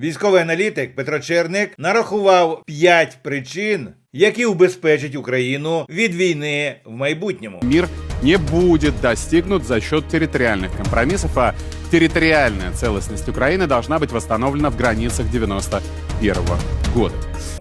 Військовий аналітик Петро Черник нарахував 5 причин, які убезпечать Україну від війни в майбутньому. Мир не будет достигнут за счет территориальных компромиссов, а территориальная целостность Украины должна быть восстановлена в границах 91 года.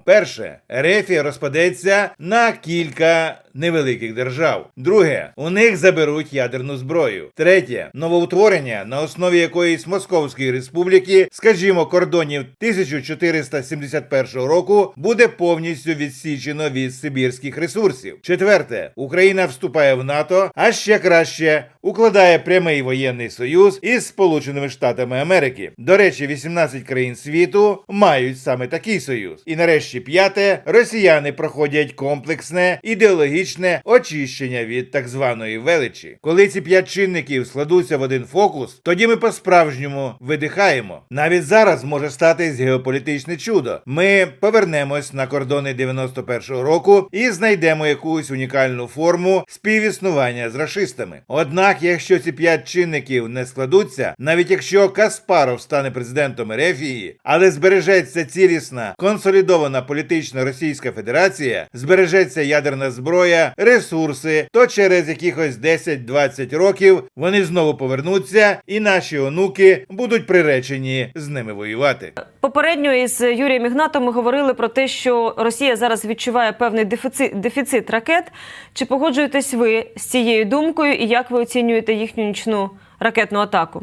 Перше, Рефія розпадеться на кілька невеликих держав. Друге, у них заберуть ядерну зброю. Третє, новоутворення на основі якоїсь Московської республіки, скажімо, кордонів 1471 року, буде повністю відсічено від сибірських ресурсів. Четверте, Україна вступає в НАТО, а ще краще укладає прямий воєнний союз із Сполученими Штатами Америки. До речі, 18 країн світу мають саме такий союз. І нарешті п'яте, росіяни проходять комплексне ідеологічне очищення від так званої величі. Коли ці п'ять чинників складуться в один фокус, тоді ми по-справжньому видихаємо. Навіть зараз може статись геополітичне чудо. Ми повернемось на кордони 91-го року і знайдемо якусь унікальну форму співіснування з рашистами. Однак, якщо ці п'ять чинників не складуться, навіть якщо Каспаров стане президентом Ерефії, але збережеться цілісна консолідована політична Російська Федерація, збережеться ядерна зброя, ресурси, то через якихось 10-20 років вони знову повернуться, і наші онуки будуть приречені з ними воювати. Попередньо із Юрієм Ігнатом ми говорили про те, що Росія зараз відчуває певний дефіцит, дефіцит ракет. Чи погоджуєтесь ви з цією думкою і як ви оцінюєте їхню нічну ракетну атаку?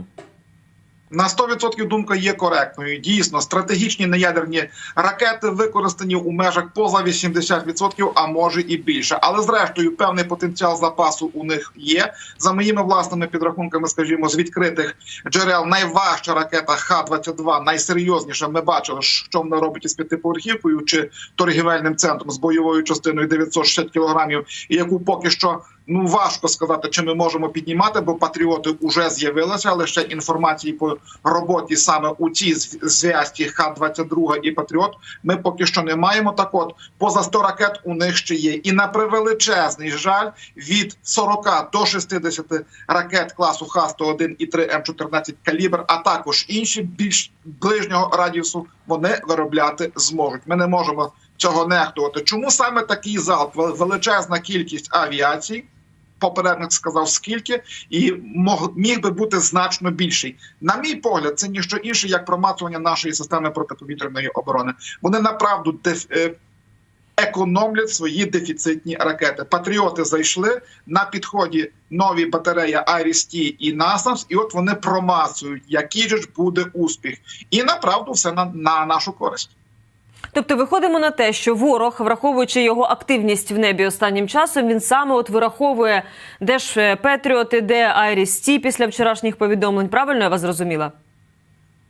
На 100% думка є коректною. Дійсно, стратегічні неядерні ракети використані у межах поза 80%, а може і більше. Але зрештою, певний потенціал запасу у них є. За моїми власними підрахунками, скажімо, з відкритих джерел найважча ракета Х-22, найсерйозніша. Ми бачили, що вона робить із п'ятиповерхівкою чи торгівельним центром з бойовою частиною 960 кілограмів, і яку поки що. Ну важко сказати, чи ми можемо піднімати, бо патріоти вже з'явилися, але ще інформації по роботі саме у цій зв- зв'язці Х-22 і Патріот ми поки що не маємо. Так от поза 100 ракет у них ще є. І на превеличезний жаль, від 40 до 60 ракет класу Х-101 і 3 М14 калібр, а також інші більш ближнього радіусу вони виробляти зможуть. Ми не можемо цього нехтувати. Чому саме такий залп? Величезна кількість авіації. Попередник сказав скільки, і мог міг би бути значно більший. На мій погляд, це ніщо інше, як промацування нашої системи протиповітряної оборони. Вони направду деф, е, економлять свої дефіцитні ракети. Патріоти зайшли на підході нові батареї Айріс-Ті і Насамс, і от вони промацують, який же ж буде успіх, і направду все на, на нашу користь. Тобто виходимо на те, що ворог, враховуючи його активність в небі останнім часом, він саме от вираховує, де ж е, Петріоти, де Айріс Ті після вчорашніх повідомлень. Правильно я вас зрозуміла?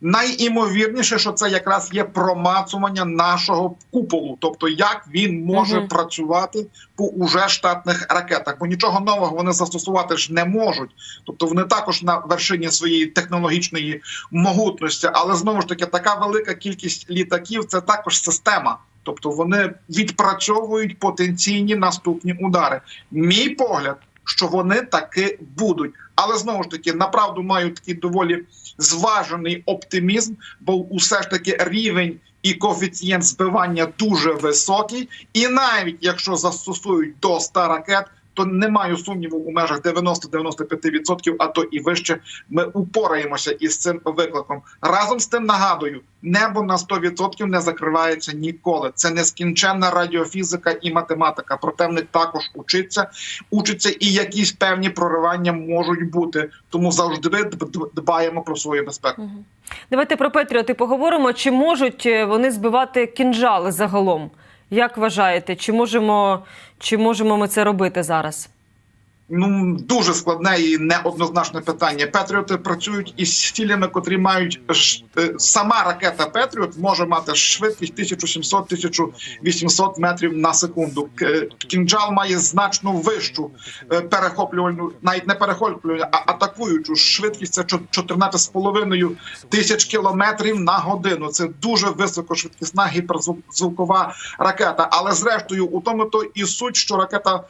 Найімовірніше, що це якраз є промацування нашого куполу, тобто як він може Мгм. працювати по уже штатних ракетах, бо нічого нового вони застосувати ж не можуть. Тобто вони також на вершині своєї технологічної могутності, але знову ж таки така велика кількість літаків це також система. Тобто вони відпрацьовують потенційні наступні удари. Мій погляд, що вони таки будуть, але знову ж таки направду маю такий доволі зважений оптимізм, бо усе ж таки рівень і коефіцієнт збивання дуже високий. І навіть якщо застосують до 100 ракет, то не маю сумніву у межах 90-95%, а то і вище. Ми упораємося із цим викликом. Разом з тим нагадую, небо на 100% не закривається ніколи. Це нескінченна радіофізика і математика. Противник також учиться, учиться, і якісь певні проривання можуть бути. Тому завжди дбаємо про свою безпеку. Давайте про Петріоти поговоримо. Чи можуть е, вони збивати кінжали загалом? Як вважаєте, чи можемо, чи можемо ми це робити зараз? Ну дуже складне і неоднозначне питання. Петріоти працюють із цілями, котрі мають е, сама ракета Петріот може мати швидкість 1700-1800 метрів на секунду. Е, Кінджал має значно вищу е, перехоплювальну, навіть не перехоплювальну, а атакуючу швидкість. Це чо- 14,5 тисяч кілометрів на годину. Це дуже високошвидкісна гіперзвукова ракета. Але зрештою, у тому то і суть, що ракета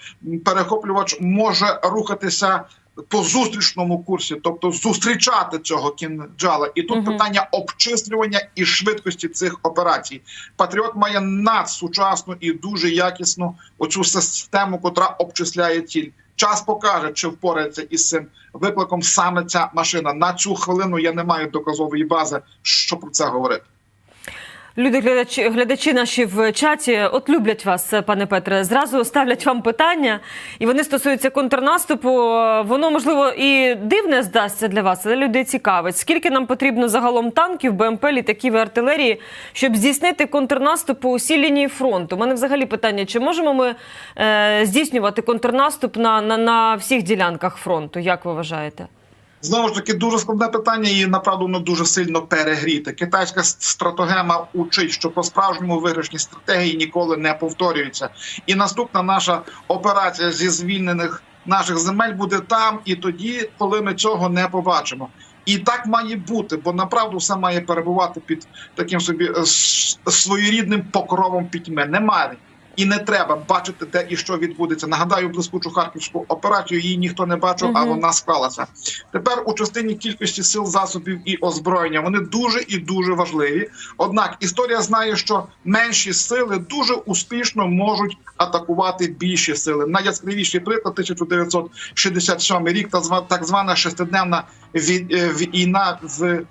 перехоплювач може рухатися по зустрічному курсі, тобто зустрічати цього кінджала. І тут Мгм. питання обчислювання і швидкості цих операцій. Патріот має надсучасну і дуже якісну оцю систему, котра обчисляє ціль. Час покаже, чи впорається із цим викликом саме ця машина. На цю хвилину я не маю доказової бази, що про це говорити. Люди, глядачі, глядачі наші в чаті, от люблять вас, пане Петре. Зразу ставлять вам питання, і вони стосуються контрнаступу. Воно можливо і дивне здасться для вас, але людей цікавить. Скільки нам потрібно загалом танків, БМП, літаків і артилерії, щоб здійснити контрнаступ по усій лінії фронту? У мене взагалі питання: чи можемо ми е, здійснювати контрнаступ на, на, на всіх ділянках фронту? Як ви вважаєте? Знову ж таки, дуже складне питання, і направду воно дуже сильно перегріте. Китайська с- стратогема учить, що по справжньому виграшні стратегії ніколи не повторюються. І наступна наша операція зі звільнених наших земель буде там і тоді, коли ми цього не побачимо. І так має бути, бо направду все має перебувати під таким собі е, своєрідним покровом пітьми. Немає і не треба бачити, де і що відбудеться. Нагадаю, блискучу харківську операцію її ніхто не бачив, а вона склалася. Тепер у частині кількості сил засобів і озброєння вони дуже і дуже важливі. Однак історія знає, що менші сили дуже успішно можуть атакувати більші сили. Найяскравіший приклад 1967 рік, та так звана шестиденна вій- е, війна в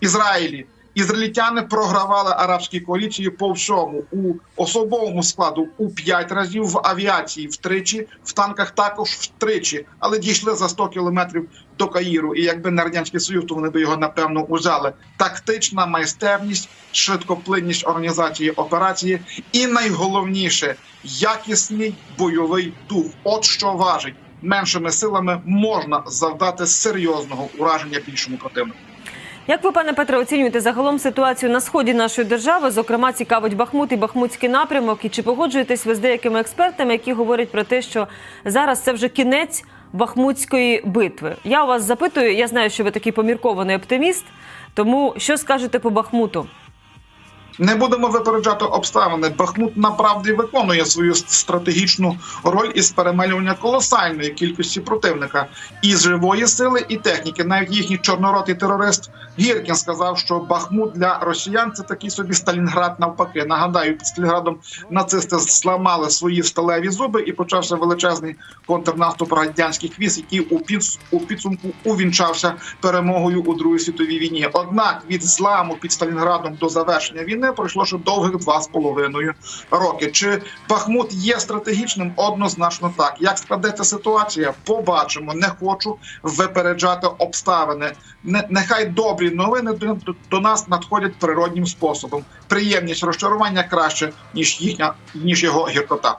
Ізраїлі. Ізраїльтяни програвали арабській коаліції по всьому у особовому складу у п'ять разів, в авіації втричі, в танках також втричі, але дійшли за 100 кілометрів до Каїру. І якби не радянський союз, то вони би його напевно узяли. Тактична майстерність, швидкоплинність організації операції, і найголовніше якісний бойовий дух. От що важить меншими силами можна завдати серйозного ураження більшому противнику. Як ви, пане Петре, оцінюєте загалом ситуацію на сході нашої держави? Зокрема, цікавить Бахмут і Бахмутський напрямок. І чи погоджуєтесь ви з деякими експертами, які говорять про те, що зараз це вже кінець Бахмутської битви? Я у вас запитую, я знаю, що ви такий поміркований оптиміст. Тому що скажете по Бахмуту? Не будемо випереджати обставини. Бахмут направді виконує свою стратегічну роль із перемелювання колосальної кількості противника і живої сили, і техніки. Навіть їхній чорноротий терорист Гіркін сказав, що Бахмут для росіян це такий собі Сталінград навпаки. Нагадаю, під Сталінградом нацисти зламали свої сталеві зуби і почався величезний контрнаступ радянських військ, який у підс- у підсумку увінчався перемогою у Другій світовій війні. Однак від зламу під Сталінградом до завершення війни пройшло ще довгих два з половиною роки. Чи Бахмут є стратегічним? Однозначно так. Як складеться ситуація? Побачимо. Не хочу випереджати обставини. Не, нехай добрі новини до нас надходять природнім способом. Приємність розчарування краще ніж їхня ніж його гіркота.